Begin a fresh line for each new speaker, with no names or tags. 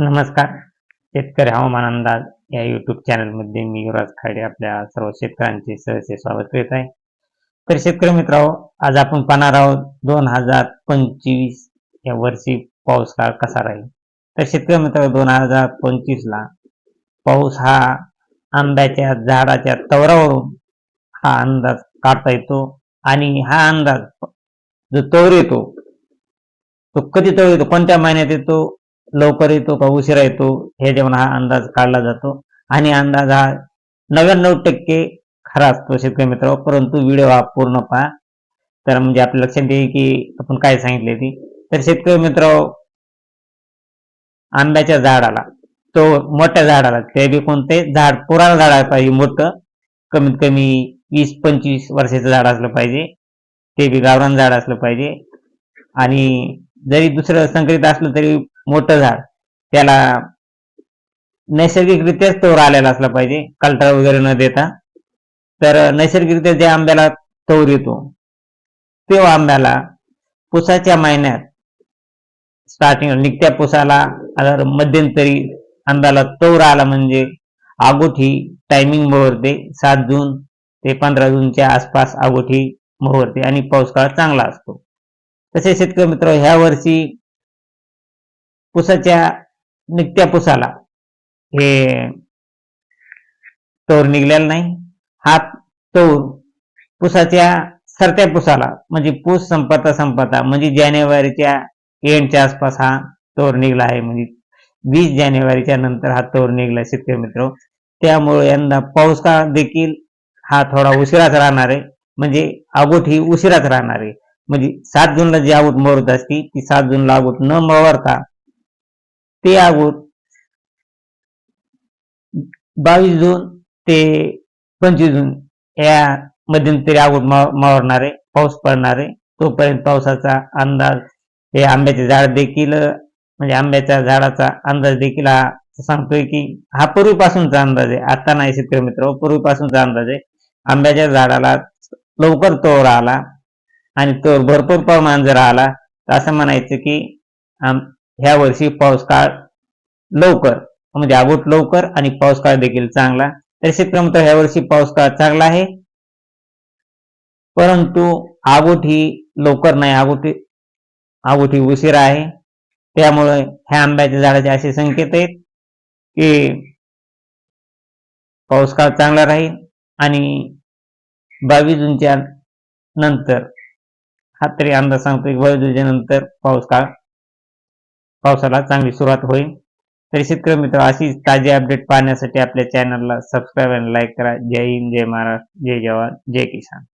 नमस्कार. शेतकरी हवामान अंदाज या युट्यूब चॅनलमध्ये मी युवराज खाडे आपल्या सर्व शेतकऱ्यांचे सहसे स्वागत करीत आहे. तर शेतकरी मित्रांनो आज आपण पाहणार आहोत दोन हजार पंचवीस या वर्षी पाऊस काळ कसा राहील? तर शेतकरी मित्र दोन हजार पंचवीसला पाऊस हा आंब्याच्या झाडाच्या तवरावरून हा अंदाज काढता येतो आणि हा अंदाज जो तवर येतो तो कधी तवर येतो कोणत्या महिन्यात येतो लवकर येतो का उशिरा येतो हे जेवण हा अंदाज काढला जातो. आणि अंदाज हा नव्याण्णव टक्के खरा असतो शेतकरी मित्र परंतु व्हिडिओ हा पूर्ण पहा. तर म्हणजे आपल्या लक्षात येईल की आपण काय सांगितले ती. तर शेतकरी मित्र आंब्याच्या झाडाला तो मोठ्या झाडाला ते बी कोणते? झाड पुराण झाड पाहिजे मोठं. कमीत कमी वीस पंचवीस वर्षाचं झाड असलं पाहिजे. ते बी गावरान झाड असलं पाहिजे. आणि जरी दुसरं संकरित असलं तरी मोठं झाड. त्याला नैसर्गिकरित्याच तोर आलेला असला पाहिजे कलटा वगैरे न देता. तर नैसर्गिकरित्या ज्या आंब्याला तोर येतो तो आंब्याला पुसाच्या महिन्यात स्टार्टिंग निघत्या पुसाला अगर मध्यंतरी आंब्याला तोर आला म्हणजे आगोठी टायमिंग मोहरते सात जून ते पंधरा जूनच्या आसपास आगोठी मोहरते आणि पाऊस काळ चांगला असतो. तसे शेतकरी मित्र ह्या वर्षी पुसाच्या निघत्या पुसाला. हे तोर निघलेला नाही. हा तोर पुसाच्या सरत्या पुसाला. म्हणजे पूस संपता संपता म्हणजे जानेवारीच्या एंडच्या आसपास हा तोर निघला आहे. म्हणजे वीस जानेवारीच्या नंतर हा तोर निघला शेतकरी मित्र. त्यामुळे यंदा पाऊस का देखील हा थोडा उशिराच राहणार आहे. म्हणजे आगोट ही उशिराच राहणार आहे. म्हणजे सात जूनला जी आगोट मोरत असती ती सात जूनला आगोट न मोरता ते आहोत. बावीस जून ते पंचवीस जून या मध्यंतरी आगोट मावरणार आहे पाऊस पडणार आहे तोपर्यंत पावसाचा अंदाज हे आंब्याचे झाड देखील म्हणजे आंब्याच्या झाडाचा अंदाज देखील हा सांगतोय की हा पूर्वीपासूनचा अंदाज आहे. आता नाही शेतकरी मित्र हो, पूर्वीपासूनचा अंदाज आहे. आंब्याच्या झाडाला लवकर तोर आला आणि तोर भरपूर प्रमाण जर आला तर असं म्हणायचं की ह्या वर्षी पाऊस काळ लवकर म्हणजे आगोट लवकर आणि पाऊस काळ देखील चांगला. तर शेतकरी ह्या वर्षी पाऊस काळ चांगला आहे. परंतु आगोट ही लवकर नाही आगोटी आगोटी उशिरा आहे. त्यामुळे ह्या आंब्याच्या झाडाचे असे संकेत आहेत की पाऊस काळ चांगला राहील आणि बावीस जूनच्या नंतर हा तरी अंदाज सांगतो की बावीस जूनच्या नंतर पाऊस काळ पावसाला चांगली सुरुवात होईल. तरी शेतकरी मित्र अशी ताजी अपडेट पाहण्यासाठी आपल्या चॅनलला सबस्क्राईब आणि लाईक करा. जय हिंद जय महाराष्ट्र जय जवान जय किसान.